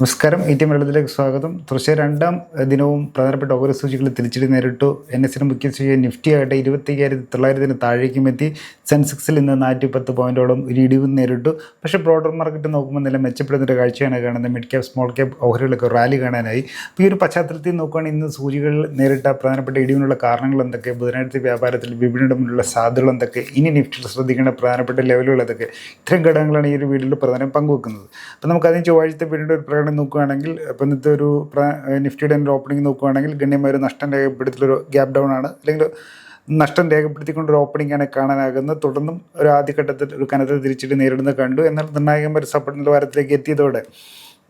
നമസ്കാരം. E T മലയാളത്തിലേക്ക് സ്വാഗതം. തുടർച്ചയായ രണ്ടാം ദിനവും പ്രധാനപ്പെട്ട ഓരോ സൂചികൾ തിരിച്ചടി നേരിട്ടു. എൻ എസിന് മുഖ്യ സൂചിക നിഫ്റ്റി ആകട്ടെ ഇരുപത്തി അയ്യായിരത്തി തൊള്ളായിരത്തിന് താഴേക്കും എത്തി. സെൻസെക്സിൽ ഇന്ന് നാനൂറ്റി പത്ത് പോയിന്റോളം ഒരു ഇടിവും നേരിട്ടു. പക്ഷേ ബ്രോഡർ മാർക്കറ്റ് നോക്കുമ്പോൾ നില മെച്ചപ്പെടുന്ന ഒരു കാഴ്ചയാണ് കാണുന്നത്. മിഡ് ക്യാപ് സ്മോൾ ക്യാപ് ഓഹരികളൊക്കെ റാലി കാണാനായി. അപ്പോൾ ഈ ഒരു പശ്ചാത്തലത്തിൽ നോക്കുകയാണെങ്കിൽ ഇന്ന് സൂചികൾ നേരിട്ട പ്രധാനപ്പെട്ട ഇടിവിനുള്ള കാരണങ്ങൾ എന്തൊക്കെ? ബുധനാഴ്ച വ്യാപാരത്തിൽ വിപണിയുടെ മുന്നിലുള്ള സാധ്യതകൾ എന്തൊക്കെ? ഇനി നിഫ്റ്റിയിൽ ശ്രദ്ധിക്കേണ്ട പ്രധാനപ്പെട്ട ലെവലുകൾ എന്തൊക്കെ? ഇത്തരം ഘടകങ്ങളാണ് ഈ ഒരു വീഡിയോയിൽ പ്രധാനം പങ്കുവെക്കുന്നത്. അപ്പോൾ നമുക്ക് അതിന് ചൊവ്വാഴ്ചത്തെ വീടിന്റെ ഒരു പ്രകടനം നോക്കുകയാണെങ്കിൽ ഇപ്പം ഇന്നത്തെ ഒരു നിഫ്റ്റിയുടെ ഓപ്പണിംഗ് നോക്കുകയാണെങ്കിൽ ഗണ്യമായ ഒരു നഷ്ടം രേഖപ്പെടുത്തിയൊരു ഗ്യാപ് ഡൗൺ ആണ്. അല്ലെങ്കിൽ നഷ്ടം രേഖപ്പെടുത്തിക്കൊണ്ട് ഒരു ഓപ്പണിംഗ് ആണ് കാണാനാകുന്നത്. തുടർന്നും ഒരു ആദ്യഘട്ടത്തിൽ ഒരു കനത്ത തിരിച്ചിട്ട് നേരിടുന്നത് കണ്ടു. എന്നാൽ നിർണായകമായ ഒരു സപ്പോർട്ട് നിലവാരത്തിലേക്ക് എത്തിയതോടെ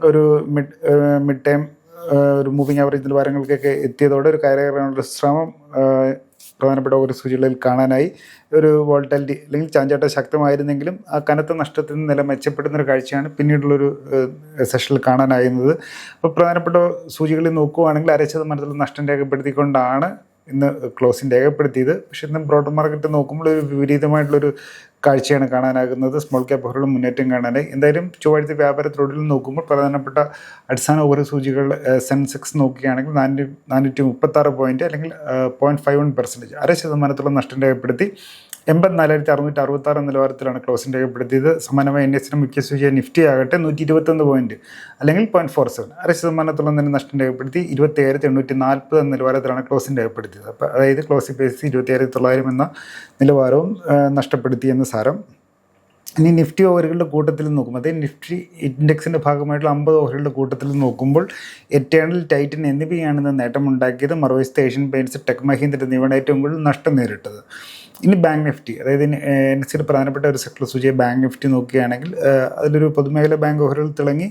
ഒരു മിഡ് മിഡ് ടൈം ഒരു മൂവിങ് ആവറേജ് നിലവാരങ്ങൾക്കൊക്കെ എത്തിയതോടെ ഒരു കയറിയിറങ്ങാനുള്ള ശ്രമം ആ, പ്രധാനപ്പെട്ട ഒരു സൂചികളിൽ കാണാനായി ഒരു വോൾട്ടാലിറ്റി അല്ലെങ്കിൽ ചാഞ്ചാട്ടം ശക്തമായിരുന്നെങ്കിലും ആ കനത്ത നഷ്ടത്തിൽ നിന്ന് നില മെച്ചപ്പെടുന്ന ഒരു കാഴ്ചയാണ് പിന്നീടുള്ളൊരു സെഷനിൽ കാണാനായിരുന്നത്. അപ്പോൾ പ്രധാനപ്പെട്ട സൂചികളിൽ നോക്കുകയാണെങ്കിൽ അര ശതമാനത്തിൽ നഷ്ടം രേഖപ്പെടുത്തിക്കൊണ്ടാണ് ഇന്ന് ക്ലോസിങ് രേഖപ്പെടുത്തിയത്. പക്ഷേ ഇന്ന് ബ്രോഡ് മാർക്കറ്റ് നോക്കുമ്പോൾ ഒരു വിപരീതമായിട്ടുള്ളൊരു കാഴ്ചയാണ് കാണാനാകുന്നത്. സ്മോൾ ക്യാപ്പ് ഓഹരികളും മുന്നേറ്റം കാണാനായി. എന്തായാലും ചൊവ്വാഴ്ച വ്യാപാര ത്രോഡിൽ നോക്കുമ്പോൾ പ്രധാനപ്പെട്ട അടിസ്ഥാന ഓഹരി സൂചികൾ സെൻസെക്സ് നോക്കുകയാണെങ്കിൽ നാനൂറ്റി നാനൂറ്റി മുപ്പത്താറ് പോയിന്റ് അല്ലെങ്കിൽ പോയിന്റ് ഫൈവ് വൺ പെർസെന്റേജ് അര ശതമാനത്തോളം നഷ്ടം രേഖപ്പെടുത്തി. എൺപത്തിനാലായിരത്തി അറുന്നൂറ്റി അറുപത്താറ് നിലവാരത്തിലാണ് ക്ലോസിംഗ് രേഖപ്പെടുത്തിയത് സമാനമായി എൻ എസിനും മുഖ്യ സൂചിയ നിഫ്റ്റി ആകട്ടെ നൂറ്റി ഇരുപത്തൊന്ന് പോയിന്റ് അല്ലെങ്കിൽ പോയിന്റ് ഫോർ സെവൻ അര ശതമാനത്തോളം തന്നെ നഷ്ടം രേഖപ്പെടുത്തി ഇരുപത്തി അയ്യായിരത്തി എണ്ണൂറ്റി നാൽപ്പത് എന്ന നിലവാരത്തിലാണ് ക്ലോസിംഗ് രേഖപ്പെടുത്തിയത് അപ്പോൾ അതായത് ക്ലോസിംഗ് പേസ് ഇരുപത്തി അയ്യായിരത്തി തൊള്ളായിരം എന്ന നിലവാരവും നഷ്ടപ്പെടുത്തി എന്ന് സാരം ഇനി നിഫ്റ്റി ഓവറുകളുടെ കൂട്ടത്തിൽ നോക്കുമ്പോൾ അതേ നിഫ്റ്റി ഇൻഡെക്സിന്റെ ഭാഗമായിട്ടുള്ള അമ്പത് ഓഹരികളുടെ കൂട്ടത്തിൽ നോക്കുമ്പോൾ എറ്റേണൽ ടൈറ്റൻ എന്നിവയാണ് ഇന്ന് നേട്ടമുണ്ടാക്കിയത് മറുവശത്ത് ഏഷ്യൻ പെയിന്റ്സ് ടെക് മഹീന്ദ്ര എന്നിവയാണ് ഏറ്റവും കൂടുതൽ നഷ്ടം നേരിട്ടത്. ഇനി ബാങ്ക് നിഫ്റ്റി അതായത് എൻ എസ് പ്രധാനപ്പെട്ട ഒരു സെക്ടർ സൂചിയ ബാങ്ക് നിഫ്റ്റി നോക്കുകയാണെങ്കിൽ അതിലൊരു പൊതുമേഖല ബാങ്ക് ഓഹരികൾ തിളങ്ങി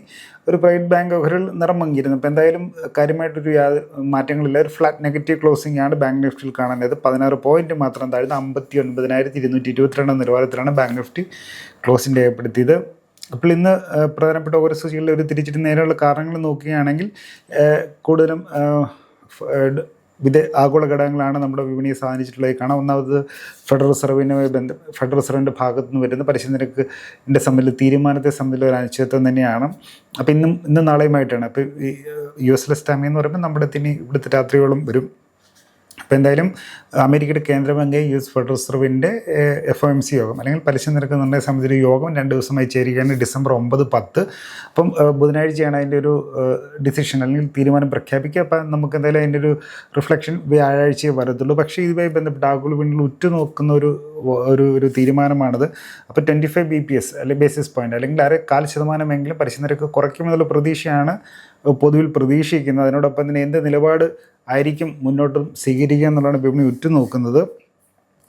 ഒരു പ്രൈവറ്റ് ബാങ്ക് ഓഹരികൾ നിറം മങ്ങിയിരുന്നു അപ്പോൾ എന്തായാലും കാര്യമായിട്ടൊരു യാതൊരു മാറ്റങ്ങളില്ല. ഒരു ഫ്ലാറ്റ് നെഗറ്റീവ് ക്ലോസിംഗ് ആണ് ബാങ്ക് നിഫ്റ്റിയിൽ കാണുന്നത്. പതിനാറ് പോയിന്റ് മാത്രം താഴ്ന്ന അമ്പത്തി ഒൻപതിനായിരത്തി ഇരുന്നൂറ്റി ഇരുപത്തിരണ്ട് നിലവാരത്തിലാണ് ബാങ്ക് നിഫ്റ്റി ക്ലോസിംഗ് രേഖപ്പെടുത്തിയത് അപ്പോൾ ഇന്ന് പ്രധാനപ്പെട്ട ഓരോ സൂചികളിൽ ഒരു തിരിച്ചിട്ട് നേരെയുള്ള കാരണങ്ങൾ നോക്കുകയാണെങ്കിൽ കൂടുതലും വിദേ ആഗോള ഘടകങ്ങളാണ് നമ്മുടെ വിപണിയെ സ്വാധീനിച്ചിട്ടുള്ളത് കാണാം ഒന്നാമത് ഫെഡറൽ റിസർവിനുമായി ബന്ധ ഫെഡറൽ റിസർവിന്റെ ഭാഗത്തു നിന്ന് വരുന്ന പലിശ നിരക്കിന്റെ സംബന്ധിച്ച് തീരുമാനത്തെ സംബന്ധിച്ച ഒരു അനിശ്ചിതത്വം തന്നെയാണ്. അപ്പോൾ ഇന്നും ഇന്നും നാളെയുമായിട്ടാണ്. അപ്പോൾ ഈ യു എൽ സ്റ്റാമി എന്ന് പറയുമ്പോൾ നമ്മുടെ തിനി ഇവിടുത്തെ രാത്രിയോളം വരും. അപ്പോൾ എന്തായാലും അമേരിക്കയുടെ കേന്ദ്രബാങ്ക് യു എസ് ഫെഡറൽ റിസർവിന്റെ എഫ് ഒ എം സി യോഗം അല്ലെങ്കിൽ പലിശ നിരക്ക് നിർണയ സമിതിയുടെ യോഗം രണ്ട് ദിവസമായി ചേരുകയാണ് ഡിസംബർ ഒമ്പത് പത്ത്. അപ്പം ബുധനാഴ്ചയാണ് അതിന്റെ ഒരു ഡിസിഷൻ അല്ലെങ്കിൽ തീരുമാനം പ്രഖ്യാപിക്കുക. അപ്പം നമുക്ക് എന്തായാലും അതിന്റെ ഒരു റിഫ്ലക്ഷൻ വ്യാഴാഴ്ചയെ വരത്തുള്ളൂ. പക്ഷേ ഇതുമായി ബന്ധപ്പെട്ട് ആഗോള വിപണിയിൽ ഉറ്റുനോക്കുന്ന ഒരു ഒരു ഒരു തീരുമാനമാണത്. അപ്പോൾ twenty five B P S അല്ലെങ്കിൽ ബേസിസ് പോയിന്റ് അല്ലെങ്കിൽ അര കാൽ ശതമാനമെങ്കിലും പലിശ നിരക്ക് കുറയ്ക്കുമെന്നുള്ള പ്രതീക്ഷയാണ് പൊതുവിൽ പ്രതീക്ഷിക്കുന്നത്. അതിനോടൊപ്പം തന്നെ എന്ത് നിലപാട് ആയിരിക്കും മുന്നോട്ടും സ്വീകരിക്കുക എന്നുള്ളതാണ് വിപണി ഉറ്റുനോക്കുന്നത്.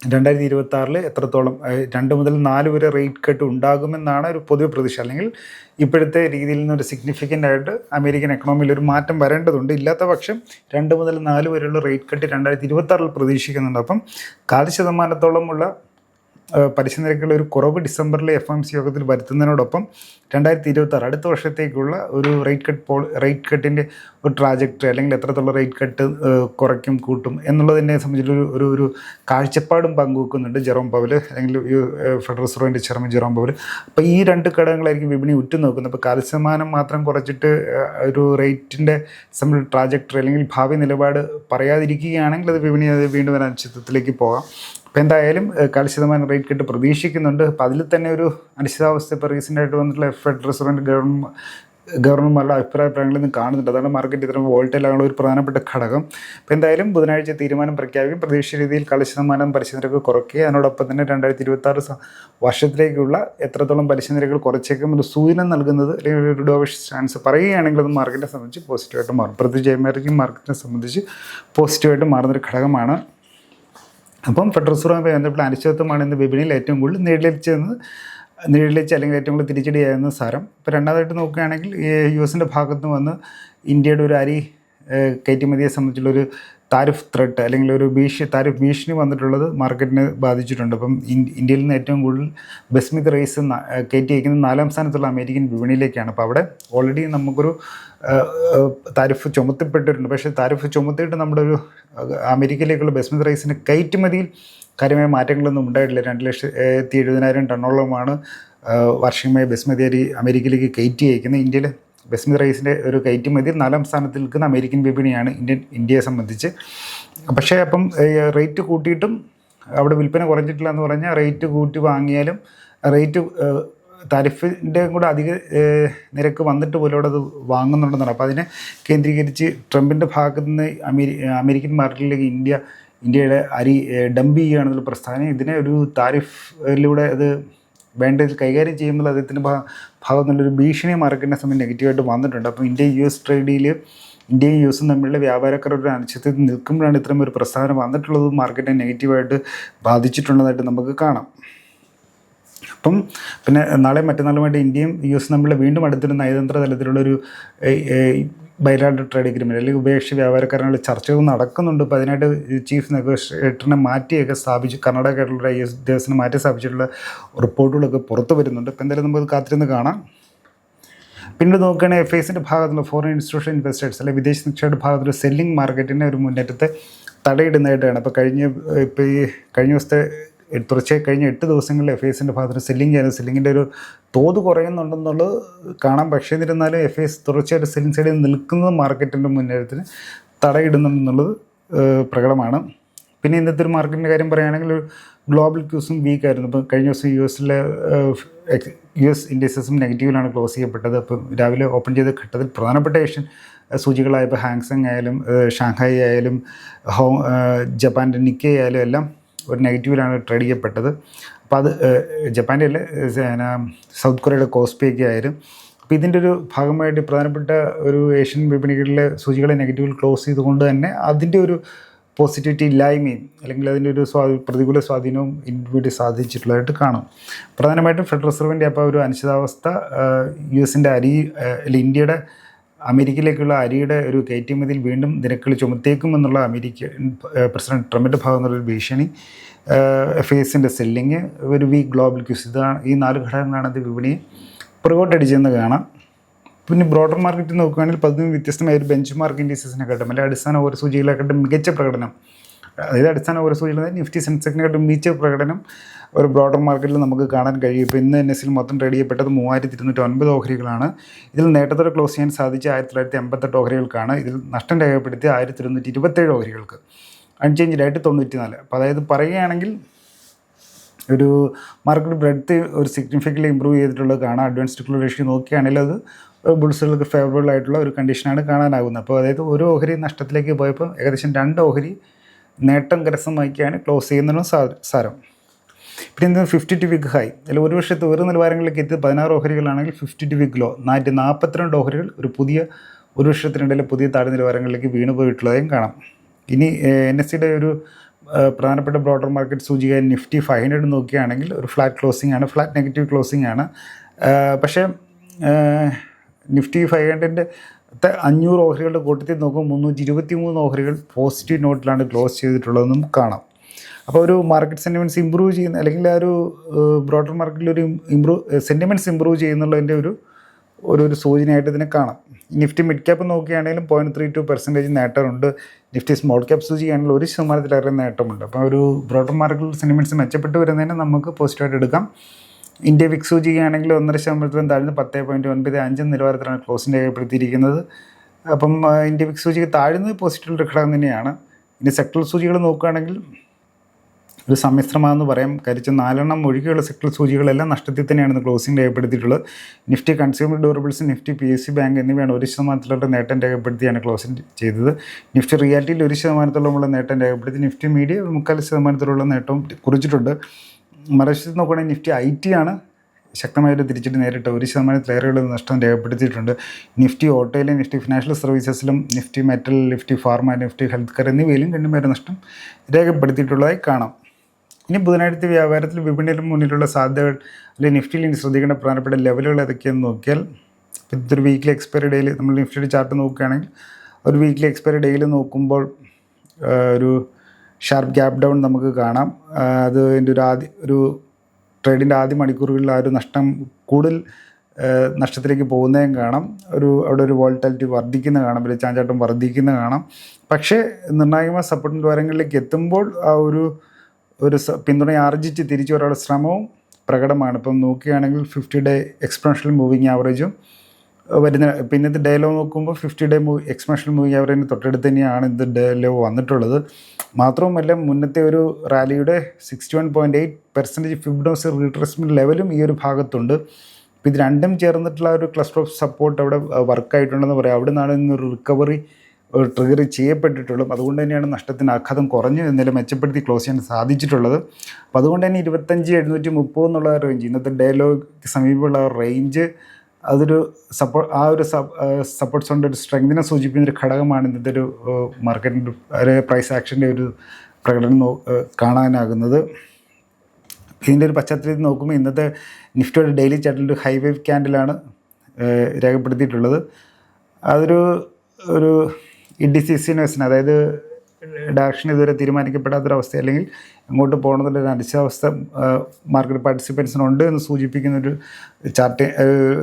രണ്ടായിരത്തി ഇരുപത്തി എത്രത്തോളം രണ്ട് മുതൽ നാല് വരെ റേറ്റ് കട്ട് ഉണ്ടാകുമെന്നാണ് ഒരു പൊതുവെ പ്രതീക്ഷ. അല്ലെങ്കിൽ ഇപ്പോഴത്തെ രീതിയിൽ നിന്നൊരു സിഗ്നിഫിക്കന്റ് ആയിട്ട് അമേരിക്കൻ എക്കണോമിയിൽ ഒരു മാറ്റം വരേണ്ടതുണ്ട്. ഇല്ലാത്ത പക്ഷം രണ്ട് മുതൽ നാല് വരെയുള്ള റേറ്റ് കട്ട് രണ്ടായിരത്തി ഇരുപത്തി ആറിൽ പ്രതീക്ഷിക്കുന്നുണ്ട്. അപ്പം കാൽ ശതമാനത്തോളമുള്ള പലിശ നിരക്കുള്ള ഒരു കുറവ് ഡിസംബറിലെ എഫ് എം സി യോഗത്തിൽ വരുത്തുന്നതിനോടൊപ്പം രണ്ടായിരത്തി ഇരുപത്തി ആറ് അടുത്ത വർഷത്തേക്കുള്ള ഒരു റേറ്റ് കട്ട് പോൾ റേറ്റ് കട്ടിന്റെ ഒരു ട്രാജക്ടറി അല്ലെങ്കിൽ എത്രത്തോളം റേറ്റ് കട്ട് കുറയ്ക്കും കൂട്ടും എന്നുള്ളതിനെ സംബന്ധിച്ചൊരു ഒരു ഒരു കാഴ്ചപ്പാടും പങ്കുവെക്കുന്നുണ്ട് ജെറോം പവൽ അല്ലെങ്കിൽ ഫെഡറൽ റിസർവിന്റെ ചെയർമാൻ ജെറോം പവൽ അപ്പോൾ ഈ രണ്ട് ഘടകങ്ങളായിരിക്കും വിപണി ഉറ്റുനോക്കുന്നത്. അപ്പോൾ കാൽ മാത്രം കുറച്ചിട്ട് ഒരു റേറ്റിന്റെ സംബന്ധിച്ച ട്രാജക്ടറി അല്ലെങ്കിൽ ഭാവി നിലപാട് പറയാതിരിക്കുകയാണെങ്കിൽ അത് വിപണി അത് വീണ്ടും ഒരു അനിശ്ചിതത്വത്തിലേക്ക് പോകാം. അപ്പോൾ എന്തായാലും കാൽ ശതമാനം റേറ്റ് കിട്ട് പ്രതീക്ഷിക്കുന്നുണ്ട്. അപ്പോൾ അതിൽ തന്നെ ഒരു അനിശ്ചിതാവസ്ഥ ഇപ്പോൾ റീസെന്റ് ആയിട്ട് വന്നിട്ടുള്ള ഫെഡ് റിസർവ് ഗവൺമെന്റ് ഗവർണർമാരുടെ അഭിപ്രായ പ്രകടനങ്ങളിൽ കാണുന്നുണ്ട്. അതാണ് മാർക്കറ്റ് ഇത്തരം വോൾട്ടേലാകുള്ള ഒരു പ്രധാനപ്പെട്ട ഘടകം. അപ്പോൾ എന്തായാലും ബുധനാഴ്ച തീരുമാനം പ്രഖ്യാപിക്കും. പ്രതീക്ഷിച്ച രീതിയിൽ കളി ശതമാനം പലിശ നിരക്ക് കുറയ്ക്കുക. അതിനോടൊപ്പം തന്നെ രണ്ടായിരത്തി ഇരുപത്താറ് വർഷത്തിലേക്കുള്ള എത്രത്തോളം പലിശ നിരക്കുകൾ കുറച്ചേക്കും ഒരു സൂചന നൽകുന്നത് അല്ലെങ്കിൽ ഒരു ഡോവിഷ് ചാൻസ് പറയുകയാണെങ്കിൽ അത് മാർക്കറ്റിനെ സംബന്ധിച്ച് പോസിറ്റീവായിട്ട് മാറും. പ്രത്യേകിച്ച് മാർക്കറ്റിനെ സംബന്ധിച്ച് പോസിറ്റീവായിട്ട് മാറുന്നൊരു ഘടകമാണ് അപ്പം ഫെഡറൽ റിസർവുമായി ബന്ധപ്പെട്ട അനിശ്ചിതത്വമാണ് ഇന്ന് വിപണിയിൽ ഏറ്റവും കൂടുതൽ നീളിച്ചെന്ന് നീളിച്ച് അല്ലെങ്കിൽ ഏറ്റവും കൂടുതൽ തിരിച്ചടിയായിരുന്ന സാരം. ഇപ്പോൾ രണ്ടാമതായിട്ട് നോക്കുകയാണെങ്കിൽ യു എസിന്റെ ഭാഗത്ത് നിന്ന് വന്ന് ഇന്ത്യയുടെ ഒരു അരി കയറ്റുമതിയെ സംബന്ധിച്ചുള്ളൊരു താരിഫ് ത്രെട്ട് അല്ലെങ്കിൽ ഒരു ഭീഷണി താരിഫ് ഭീഷണി വന്നിട്ടുള്ളത് മാർക്കറ്റിനെ ബാധിച്ചിട്ടുണ്ട്. അപ്പം ഇന്ത്യയിൽ നിന്ന് ഏറ്റവും കൂടുതൽ ബസ്മിത് റൈസ് കയറ്റി അയക്കുന്നത് നാലാം സ്ഥാനത്തുള്ള അമേരിക്കൻ വിപണിയിലേക്കാണ്. അപ്പോൾ അവിടെ ഓൾറെഡി നമുക്കൊരു താരിഫ് ചുമത്തപ്പെട്ടിട്ടുണ്ട് പക്ഷേ താരിഫ് ചുമത്തിയിട്ട് നമ്മുടെ ഒരു അമേരിക്കയിലേക്കുള്ള ബസ്മിത് റൈസിന് കയറ്റുമതിയിൽ കാര്യമായ മാറ്റങ്ങളൊന്നും ഉണ്ടായിട്ടില്ല. രണ്ട് ലക്ഷത്തി എഴുപതിനായിരം ടണ്ണോളമാണ് വർഷമായി ബസ്മതി അരി അമേരിക്കയിലേക്ക് കയറ്റി അയക്കുന്നത് ഇന്ത്യയിൽ ബസ്മതി റൈസിന്റെ ഒരു കയറ്റുമതി നാലാം സ്ഥാനത്ത് നിൽക്കുന്ന അമേരിക്കൻ വിപണിയാണ് ഇന്ത്യൻ ഇന്ത്യയെ സംബന്ധിച്ച്. പക്ഷേ അപ്പം റേറ്റ് കൂട്ടിയിട്ടും അവിടെ വിൽപ്പന കുറഞ്ഞിട്ടില്ല എന്ന് പറഞ്ഞാൽ റേറ്റ് കൂട്ടി വാങ്ങിയാലും റേറ്റ് താരിഫിന്റെ കൂടെ അധിക നിരക്ക് വന്നിട്ട് പോലും അവിടെ അത് വാങ്ങുന്നുണ്ടെന്നാണ്. അപ്പോൾ അതിനെ കേന്ദ്രീകരിച്ച് ട്രംപിന്റെ ഭാഗത്ത് നിന്ന് അമേരി അമേരിക്കൻ മാർക്കറ്റിലേക്ക് ഇന്ത്യ ഇന്ത്യയുടെ അരി ഡംപ് ചെയ്യുകയാണെന്നുള്ള പ്രസ്ഥാനം. ഇതിനെ ഒരു താരിഫിലൂടെ അത് വേണ്ട കൈകാര്യം ചെയ്യുമ്പോൾ അദ്ദേഹത്തിന്റെ ഭാഗത്തു നിന്നുള്ളൊരു ഭീഷണി മാർക്കറ്റിനെ സമയം നെഗറ്റീവായിട്ട് വന്നിട്ടുണ്ട്. അപ്പോൾ ഇന്ത്യ യു എസ് ട്രേഡിൽ ഇന്ത്യയും യു എസും തമ്മിലുള്ള വ്യാപാരക്കാർ ഒരു അനിശ്ചിതത്തിൽ നിൽക്കുമ്പോഴാണ് ഇത്തരം ഒരു പ്രസ്താവന വന്നിട്ടുള്ളത്. മാർക്കറ്റിനെ നെഗറ്റീവായിട്ട് ബാധിച്ചിട്ടുള്ളതായിട്ട് നമുക്ക് കാണാം. അപ്പം പിന്നെ നാളെ മറ്റന്നാളുമായിട്ട് ഇന്ത്യയും യു എസ് തമ്മിൽ വീണ്ടും അടുത്തൊരു നയതന്ത്ര തലത്തിലുള്ളൊരു ബൈലാഡ് ട്രേഡ് എഗ്രിമെന്റ് അല്ലെങ്കിൽ ഉഭയകക്ഷി വ്യാപാരക്കാരനുള്ള ചർച്ചകൾ നടക്കുന്നുണ്ട്. അപ്പോൾ അതിനായിട്ട് ചീഫ് നെഗോഷിയേറ്ററിനെ മാറ്റിയൊക്കെ സ്ഥാപിച്ചു കർണാടകയായിട്ടുള്ള ഐ എസ് ഉദ്യോഗസ്ഥനെ മാറ്റി സ്ഥാപിച്ചിട്ടുള്ള റിപ്പോർട്ടുകളൊക്കെ പുറത്തു വരുന്നുണ്ട്. അപ്പോൾ എന്തായാലും നമുക്ക് കാത്തിരുന്ന് കാണാം. പിന്നീട് നോക്കുകയാണെങ്കിൽ എഫ് ഐസിന്റെ ഭാഗത്തുള്ള ഫോറിൻ ഇൻസ്റ്റിറ്റ്യൂഷൻ ഇൻവെസ്റ്റേഴ്സ് അല്ലെങ്കിൽ വിദേശ നിക്ഷേപ ഭാഗത്തുള്ള സെല്ലിംഗ് മാർക്കറ്റിന്റെ ഒരു മുന്നേറ്റത്തെ തടയിടുന്നതായിട്ടാണ്. അപ്പോൾ കഴിഞ്ഞ ഇപ്പോൾ ഈ കഴിഞ്ഞ ദിവസത്തെ തുടർച്ചയായി കഴിഞ്ഞ എട്ട് ദിവസങ്ങളിൽ എഫ് എസിന്റെ ഭാഗത്ത് സെല്ലിംഗ് ചെയ്യുന്നത് സെല്ലിങ്ങിന്റെ ഒരു തോത് കുറയുന്നുണ്ടെന്നുള്ളത് കാണാം. പക്ഷേ എന്നിരുന്നാലും എഫ് എസ് തുടർച്ചയായിട്ട് സെല്ലിംഗ് സൈഡിൽ നിൽക്കുന്നത് മാർക്കറ്റിന്റെ മുന്നേറ്റത്തിന് തടയിടുന്നുണ്ടെന്നുള്ളത് പ്രകടമാണ്. പിന്നെ ഇന്നത്തെ ഒരു മാർക്കറ്റിന്റെ കാര്യം പറയുകയാണെങ്കിൽ ഗ്ലോബൽ ക്യൂസും വീക്ക് ആയിരുന്നു. ഇപ്പം കഴിഞ്ഞ ദിവസം യു എസിലെ യു എസ് ഇൻഡസ്ട്രീസും നെഗറ്റീവിലാണ് ക്ലോസ് ചെയ്യപ്പെട്ടത്. അപ്പം രാവിലെ ഓപ്പൺ ചെയ്ത ഘട്ടത്തിൽ പ്രധാനപ്പെട്ട ഏഷ്യൻ സൂചികളായ ഇപ്പോൾ ഹാങ്സങ് ആയാലും ഷാങ്ഹായി ആയാലും ഹോ ജപ്പാന്റെ നിക്കേ ആയാലും എല്ലാം ഒരു നെഗറ്റീവിലാണ് ട്രേഡ് ചെയ്യപ്പെട്ടത്. അപ്പോൾ അത് ജപ്പാന്റെ അല്ല സൗത്ത് കൊറിയയുടെ കോസ്പിയൊക്കെ ആയാലും അപ്പോൾ ഇതിന്റെ ഒരു ഭാഗമായിട്ട് പ്രധാനപ്പെട്ട ഒരു ഏഷ്യൻ വിപണികളിലെ സൂചികളെ നെഗറ്റീവിൽ ക്ലോസ് ചെയ്തുകൊണ്ട് തന്നെ അതിന്റെ ഒരു പോസിറ്റിവിറ്റി ഇല്ലായ്മയും അല്ലെങ്കിൽ അതിന്റെ ഒരു സ്വാ പ്രതികൂല സ്വാധീനവും ഇന്ത്യയുടെ സാധിച്ചിട്ടുള്ളതായിട്ട് കാണും. പ്രധാനമായിട്ടും ഫെഡറൽ റിസർവിന്റെ അപ്പോൾ ഒരു അനിശ്ചിതാവസ്ഥ യു എസിന്റെ അരി അല്ലെങ്കിൽ ഇന്ത്യയുടെ അമേരിക്കയിലേക്കുള്ള അരിയുടെ ഒരു കയറ്റുമതിയിൽ വീണ്ടും നിരക്കുകൾ ചുമത്തേക്കുമെന്നുള്ള അമേരിക്ക പ്രസിഡന്റ് ട്രംപിന്റെ ഭാഗം നിന്നുള്ള ഭീഷണി. എഫ് എസിന്റെ സെല്ലിങ് ഒരു വീക്ക് ഗ്ലോബൽ ക്യൂസ് ഇതാണ് ഈ നാല് ഘടകങ്ങളാണ് ഇത് വിപണിയെ പുറകോട്ടടിച്ചെന്ന് കാണാം. പിന്നെ ബ്രോഡർ മാർക്കറ്റ് നോക്കുകയാണെങ്കിൽ പതിനൊന്ന് വ്യത്യസ്തമായ ഒരു ബെഞ്ച് മാർക്ക് ഇൻഡീസസിനെക്കാട്ടും അല്ലെങ്കിൽ അടിസ്ഥാന ഓരോ സൂചികളെക്കാട്ടും മികച്ച പ്രകടനം അതായത് അടിസ്ഥാന ഓരോ സൂചികൾ നിഫ്റ്റി സെൻസെക്സിനെക്കാട്ടും മികച്ച പ്രകടനം ഒരു ബ്രോഡർ മാർക്കറ്റിൽ നമുക്ക് കാണാൻ കഴിയും. ഇപ്പോൾ ഇന്ന് എൻ എസിൽ മൊത്തം ട്രേഡ് ചെയ്യപ്പെട്ടത് മൂവായിരത്തി ഇരുന്നൂറ്റി ഒൻപത് ഓഹരികളാണ്. ഇതിൽ നേട്ടത്തോടെ ക്ലോസ് ചെയ്യാൻ സാധിച്ച ആയിരത്തി തൊള്ളായിരത്തി എൺപത്തെട്ട് ഓഹരികൾക്കാണ് ഇതിൽ നഷ്ടം രേഖപ്പെടുത്തിയ ആയിരത്തി ഇരുന്നൂറ്റി ഇരുപത്തേഴ് ഓഹരികൾക്ക്. അൺചേഞ്ച്ഡ് ആയിട്ട് തൊണ്ണൂറ്റി നാല് അപ്പോൾ അതായത് പറയുകയാണെങ്കിൽ ഒരു മാർക്കറ്റ് ബ്രെഡ്ത്ത് ഒരു സിഗ്നിഫിക്കന്റ് ഇമ്പ്രൂവ് ചെയ്തിട്ടുള്ളത് കാണാം. അഡ്വാൻസ്ഡ് റേഷ്യോ നോക്കുകയാണെങ്കിൽ അത് ബുൾസുകൾക്ക് ഫേവറബിൾ ആയിട്ടുള്ള ഒരു കണ്ടീഷനാണ് കാണാനാകുന്നത്. അപ്പോൾ അതായത് ഒരു ഓഹരി നഷ്ടത്തിലേക്ക് പോയപ്പോൾ ഏകദേശം രണ്ട് ഓഹരി നേട്ടം കരസ്ഥമാക്കിയാണ് ക്ലോസ് ചെയ്യുന്നതിനും സാരം. പിന്നെ ഫിഫ്റ്റി ടു വിഗ് ഹൈ അതിൽ ഒരു വർഷത്തെ ഒരു നിലവാരങ്ങളിലേക്ക് എത്തിയത് പതിനാറ് ഓഹരികളാണെങ്കിൽ ഫിഫ്റ്റി ടു വിഗ് ലോ നാറ്റി നാൽപ്പത്തിരണ്ട് ഓഹരികൾ ഒരു പുതിയ ഒരു വർഷത്തിനിടയിൽ പുതിയ താഴെ നിലവാരങ്ങളിലേക്ക് വീണ് പോയിട്ടുള്ളതായും കാണാം. ഇനി എൻ എസ് സിയുടെ ഒരു പ്രധാനപ്പെട്ട ബ്രോഡർ മാർക്കറ്റ് സൂചിക നിഫ്റ്റി ഫൈവ് ഹൺഡ്രഡ് നോക്കുകയാണെങ്കിൽ ഒരു ഫ്ലാറ്റ് ക്ലോസിംഗ് ആണ്. ഫ്ലാറ്റ് നെഗറ്റീവ് ക്ലോസിംഗ് ആണ്. പക്ഷേ നിഫ്റ്റി ഫൈവ് ഹൺഡ്രഡിന്റെ അഞ്ഞൂറ് ഓഹരികളുടെ കൂട്ടത്തിൽ നോക്കുമ്പോൾ മുന്നൂറ്റി ഇരുപത്തി മൂന്ന് ഓഹരികൾ പോസിറ്റീവ് നോട്ടിലാണ് ക്ലോസ് ചെയ്തിട്ടുള്ളത് നമുക്ക് കാണാം. അപ്പോൾ ഒരു മാർക്കറ്റ് സെന്റിമെന്റ്സ് ഇമ്പ്രൂവ് ചെയ്യുന്ന അല്ലെങ്കിൽ ആ ഒരു ബ്രോഡർ മാർക്കറ്റിൽ ഒരു ഇമ്പ്രൂവ് സെന്റിമെന്റ്സ് ഇമ്പ്രൂവ് ചെയ്യുന്നുള്ളതിന്റെ ഒരു ഒരു ഒരു സൂചനയായിട്ട് ഇതിനെ കാണാം. നിഫ്റ്റി മിഡ് ക്യാപ്പ് നോക്കുകയാണെങ്കിലും പോയിന്റ് ത്രീ ടു പെർസെന്റേജ് നേട്ടമുണ്ട്. നിഫ്റ്റി സ്മോൾ ക്യാപ്പ് സൂചികയാണെങ്കിൽ ഒരു ശതമാനത്തിലേറെ നേട്ടമുണ്ട്. അപ്പോൾ ഒരു ബ്രോഡർ മാർക്കറ്റിൽ സെന്റിമെന്റ്സ് മെച്ചപ്പെട്ട് വരുന്നതിന് നമുക്ക് പോസിറ്റീവായിട്ട് എടുക്കാം. ഇന്ത്യ വിക്സ് സൂചികയാണെങ്കിൽ ഒന്നര ശതമാനത്തിലും താഴ്ന്ന് പത്ത് പോയിന്റ് ഒൻപത് അഞ്ച് നിലവാരത്തിലാണ് ക്ലോസിന്റെ രേഖപ്പെടുത്തിയിരിക്കുന്നത്. അപ്പം ഇന്ത്യ വിക്സ് സൂചിക താഴ്ന്നത് പോസിറ്റീവ് ഘടകം തന്നെയാണ്. ഇനി സെക്ടർ സൂചികൾ നോക്കുകയാണെങ്കിൽ ഒരു സമ്മിശ്രമാണെന്ന് പറയാം. കരിച്ച നാലെണ്ണം ഒഴികെയുള്ള സെക്ടർ സൂചികളെല്ലാം നഷ്ടത്തിൽ തന്നെയാണ് closing രേഖപ്പെടുത്തിയിട്ടുള്ളത്. Nifty consumer durables Nifty P S C bank എന്നിവയാണ് ഒരു ശതമാനത്തിലുള്ള നേട്ടം രേഖപ്പെടുത്തിയാണ് ക്ലോസിംഗ് ചെയ്തത്. നിഫ്റ്റി റിയാലിറ്റിയിൽ ഒരു ശതമാനത്തോളമുള്ള നേട്ടം രേഖപ്പെടുത്തി. നിഫ്റ്റി മീഡിയ മുക്കാൽ ശതമാനത്തിലുള്ള നേട്ടവും കുറിച്ചിട്ടുണ്ട്. മറുവശത്ത് നോക്കുകയാണെങ്കിൽ നിഫ്റ്റി ഐ ടി ആണ് ശക്തമായൊരു തിരിച്ചിട്ട് നേരിട്ട് ഒരു ശതമാനത്തിലേറെയുള്ള നഷ്ടം രേഖപ്പെടുത്തിയിട്ടുണ്ട്. നിഫ്റ്റി ഓട്ടോയിലും Nifty financial സർവീസസിലും Nifty metal Nifty pharma Nifty health care എന്നിവയിലും രണ്ടുപേരുടെ നഷ്ടം രേഖപ്പെടുത്തിയിട്ടുള്ളതായി കാണാം. ഇനി ബുധനാഴ്ച വ്യാപാരത്തിൽ വിപണിയുടെ മുന്നിലുള്ള സാധ്യതകൾ അല്ലെങ്കിൽ നിഫ്റ്റിയിൽ ഇനി ശ്രദ്ധിക്കേണ്ട പ്രധാനപ്പെട്ട ലെവലുകൾ ഏതൊക്കെയെന്ന് നോക്കിയാൽ ഇതൊരു വീക്കിലി എക്സ്പയറി ഡേയിൽ നമ്മൾ നിഫ്റ്റിയുടെ ചാർട്ട് നോക്കുകയാണെങ്കിൽ ഒരു വീക്കിലി എക്സ്പയറി ഡേയിൽ നോക്കുമ്പോൾ ഒരു ഷാർപ്പ് ഗ്യാപ്പ് ഡൗൺ നമുക്ക് കാണാം. അത് അതിന്റെ ഒരു ആദ്യ ഒരു ട്രേഡിന്റെ ആദ്യ മണിക്കൂറുകളിൽ ആ ഒരു നഷ്ടം കൂടുതൽ നഷ്ടത്തിലേക്ക് പോകുന്നതും കാണാം. ഒരു അവിടെ ഒരു വോൾട്ടാലിറ്റി വർദ്ധിക്കുന്ന കാണാം. ഒരു ചാഞ്ചാട്ടം വർദ്ധിക്കുന്ന കാണാം. പക്ഷേ നിർണായകമായ സപ്പോർട്ട് ദ്വാരങ്ങളിലേക്ക് എത്തുമ്പോൾ ആ ഒരു ഒരു പിന്തുണ ആർജിച്ച് തിരിച്ചു വരാനുള്ള ശ്രമവും പ്രകടമാണ്. ഇപ്പം നോക്കുകയാണെങ്കിൽ ഫിഫ്റ്റി ഡേ എക്സ്പെൻഷ്യൽ മൂവിങ് ആവറേജും വരുന്ന പിന്നെ ഇത് ഡയലോ നോക്കുമ്പോൾ fifty day moving exponential moving അവരതിന് തൊട്ടടുത്ത് തന്നെയാണ് ഇത് ഡയലോ വന്നിട്ടുള്ളത്. മാത്രവുമല്ല മുന്നത്തെ ഒരു റാലിയുടെ sixty one point eight percentage ഫിബ്ഡോസ് retracement ലെവലും ഈ ഒരു ഭാഗത്തുണ്ട്. അപ്പോൾ ഇത് രണ്ടും ചേർന്നിട്ടുള്ള ഒരു ക്ലസ്റ്റർ ഓഫ് സപ്പോർട്ട് അവിടെ വർക്കായിട്ടുണ്ടെന്ന് പറയാം. അവിടെ നിന്നാണ് ഇന്നൊരു റിക്കവറി ട്രിഗർ ചെയ്യപ്പെട്ടിട്ടുള്ളൂ അതുകൊണ്ട് തന്നെയാണ് നഷ്ടത്തിന് ആഘാതം കുറഞ്ഞു എന്നതിൽ മെച്ചപ്പെടുത്തി ക്ലോസ് ചെയ്യാൻ സാധിച്ചിട്ടുള്ളത്. അപ്പോൾ അതുകൊണ്ട് തന്നെ ഇരുപത്തഞ്ച് എഴുന്നൂറ്റി മുപ്പത് എന്നുള്ള റേഞ്ച് ഇന്നത്തെ ഡയലോഗ് സമീപമുള്ള റേഞ്ച് അതൊരു സപ്പോർട്ട് ആ ഒരു സപ്പോർട്ട് സോണിന്റെ ഒരു സ്ട്രെങ്തിനെ സൂചിപ്പിക്കുന്ന ഒരു ഘടകമാണ് ഇന്നത്തെ ഒരു മാർക്കറ്റിന്റെ ഒരു പ്രൈസ് ആക്ഷന്റെ ഒരു പ്രകടനം കാണാനാകുന്നത്. ഇതിന്റെ ഒരു പശ്ചാത്തലത്തിൽ നോക്കുമ്പോൾ ഇന്നത്തെ നിഫ്റ്റിയുടെ ഡെയിലി ചാർട്ടിൽ ഒരു ഹൈ വേവ് ക്യാൻഡിലാണ് രേഖപ്പെടുത്തിയിട്ടുള്ളത്. അതൊരു ഒരു ഇൻഡിസിസിനസിന് അതായത് ഡയറക്ഷൻ ഇതുവരെ തീരുമാനിക്കപ്പെടാത്തൊരവസ്ഥ അല്ലെങ്കിൽ എങ്ങോട്ട് പോകണമെന്നുള്ളൊരു അനിശ്ചിതാവസ്ഥ മാർക്കറ്റ് പാർട്ടിസിപ്പൻസിനുണ്ട് എന്ന് സൂചിപ്പിക്കുന്ന ഒരു ചാർട്ട്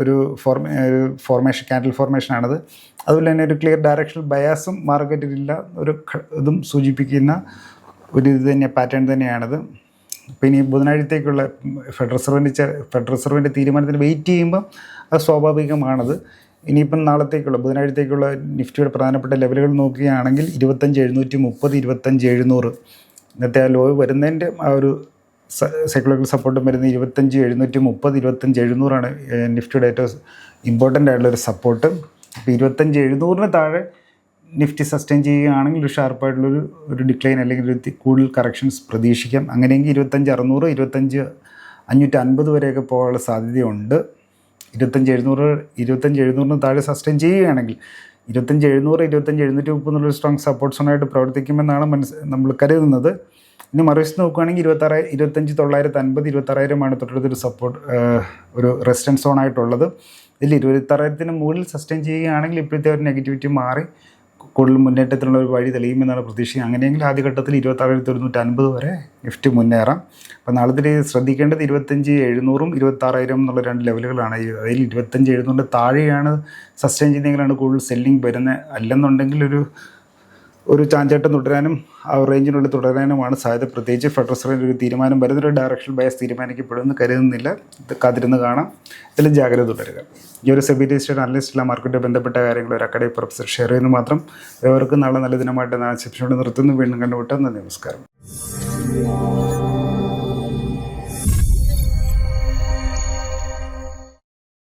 ഒരു ഫോർമേ ഒരു ഫോർമേഷൻ ക്യാൻഡിൽ ഫോർമേഷനാണത് അതുപോലെ തന്നെ ഒരു ക്ലിയർ ഡയറക്ഷണൽ ബയാസും മാർക്കറ്റിലില്ല ഒരു ഇതും സൂചിപ്പിക്കുന്ന ഒരു ഇത് തന്നെ പാറ്റേൺ തന്നെയാണത്. അപ്പോൾ ഇനി ബുധനാഴ്ചത്തേക്കുള്ള ഫെഡറൽ റിസർവിന്റെ ഫെഡറൽ റിസർവിന്റെ തീരുമാനത്തിന് വെയിറ്റ് ചെയ്യുമ്പോൾ അത് സ്വാഭാവികമാണത്. ഇനിയിപ്പം നാളത്തേക്കുള്ള ബുധനാഴ്ചത്തേക്കുള്ള നിഫ്റ്റിയുടെ പ്രധാനപ്പെട്ട ലെവലുകൾ നോക്കുകയാണെങ്കിൽ ഇരുപത്തഞ്ച് എഴുന്നൂറ്റി മുപ്പത് ഇരുപത്തഞ്ച് എഴുന്നൂറ്. ഇന്നത്തെ ആ ലോ വരുന്നതിന്റെ ആ ഒരു സൈക്കോളജിക്കൽ സപ്പോർട്ടും വരുന്ന ഇരുപത്തഞ്ച് എഴുന്നൂറ്റി മുപ്പത് ഇരുപത്തഞ്ച് എഴുന്നൂറാണ് നിഫ്റ്റിയുടെ ഏറ്റവും ഇമ്പോർട്ടന്റ് ആയിട്ടുള്ളൊരു സപ്പോർട്ട് അപ്പോൾ ഇരുപത്തഞ്ച് എഴുന്നൂറിന് താഴെ നിഫ്റ്റി സസ്റ്റെയിൻ ചെയ്യുകയാണെങ്കിൽ ഒരു ഷാർപ്പായിട്ടുള്ളൊരു ഒരു ഡിക്ലൈൻ അല്ലെങ്കിൽ ഒരു കൂടുതൽ കറക്ഷൻസ് പ്രതീക്ഷിക്കാം. അങ്ങനെയെങ്കിൽ ഇരുപത്തഞ്ച് അറുന്നൂറ് ഇരുപത്തഞ്ച് അഞ്ഞൂറ്റി അൻപത് വരെയൊക്കെ പോകാനുള്ള സാധ്യതയുണ്ട്. ഇരുപത്തഞ്ച് എഴുന്നൂറ് ഇരുപത്തഞ്ച് എഴുന്നൂറിന് താഴെ സസ്റ്റെയിൻ ചെയ്യുകയാണെങ്കിൽ ഇരുപത്തഞ്ച് എഴുന്നൂറ് ഇരുപത്തഞ്ച് എഴുന്നൂറ്റി മുപ്പത് എന്നുള്ളൊരു സ്ട്രോങ് സപ്പോർട്ട് സോണായിട്ട് പ്രവർത്തിക്കുമെന്നാണ് മനസ്സ് നമ്മൾ കരുതുന്നത്. ഇനി മറുവശത്ത് നോക്കുകയാണെങ്കിൽ ഇരുപത്താറ് ഇരുപത്തഞ്ച് തൊള്ളായിരത്തി അൻപത് ഇരുപത്താറായിരമാണ് തൊട്ടടുത്തൊരു സപ്പോർട്ട് ഒരു റെസിസ്റ്റൻസ് സോണായിട്ടുള്ളത് ഇതിൽ ഇരുപത്താറായിരത്തിന് മുകളിൽ സസ്റ്റെയിൻ ചെയ്യുകയാണെങ്കിൽ ഇപ്പോഴത്തെ ഒരു നെഗറ്റിവിറ്റി മാറി. കൂടുതൽ മുന്നേറ്റത്തിനുള്ള ഒരു വഴി തെളിയുമെന്നാണ് പ്രതീക്ഷ. അങ്ങനെയെങ്കിൽ ആദ്യഘട്ടത്തിൽ ഇരുപത്താറായിരത്തി ഒരുന്നൂറ്റി അൻപത് വരെ നിഫ്റ്റി മുന്നേറാം. അപ്പോൾ നാളത്തിൽ ശ്രദ്ധിക്കേണ്ടത് ഇരുപത്തഞ്ച് എഴുന്നൂറും ഇരുപത്താറായിരം എന്നുള്ള രണ്ട് ലെവലുകളാണ്. അതിൽ ഇരുപത്തഞ്ച് എഴുന്നൂറിന്റെ താഴെയാണ് സസ്റ്റെയിൻ ചെയ്യുന്നതെങ്കിലാണ് കൂടുതൽ സെല്ലിംഗ് വരുന്നത്. അല്ലെന്നുണ്ടെങ്കിൽ ഒരു ഒരു ചാഞ്ചാട്ടം തുടരാനും ആ റേഞ്ചിനുള്ളിൽ തുടരാനുമാണ് സാധ്യത. പ്രത്യേകിച്ച് ഫെഡറൽ റിസർവിന്റെ ഒരു തീരുമാനം വരുന്നൊരു ഡയറക്ഷൻ ബയസ് തീരുമാനിക്കപ്പെടുമെന്ന് കരുതുന്നില്ല. ഇത് കാത്തിരുന്ന് കാണാം. ഇതെല്ലാം ജാഗ്രത തുടരുക. ഈ ഒരു സെബി രജിസ്റ്റേഡ് അനലിസ്റ്റിലെ മാർക്കറ്റുമായി ബന്ധപ്പെട്ട കാര്യങ്ങൾ ഒരു അക്കാഡമി പ്രൊഫസർ ഷെയർ ചെയ്യുന്നു മാത്രം. അവർക്ക് നാളെ നല്ല ദിനമായിട്ട് ഞാൻ നിർത്തുന്നു. വീണ്ടും കണ്ടുമുട്ടാം. നന്ദി നമസ്കാരം.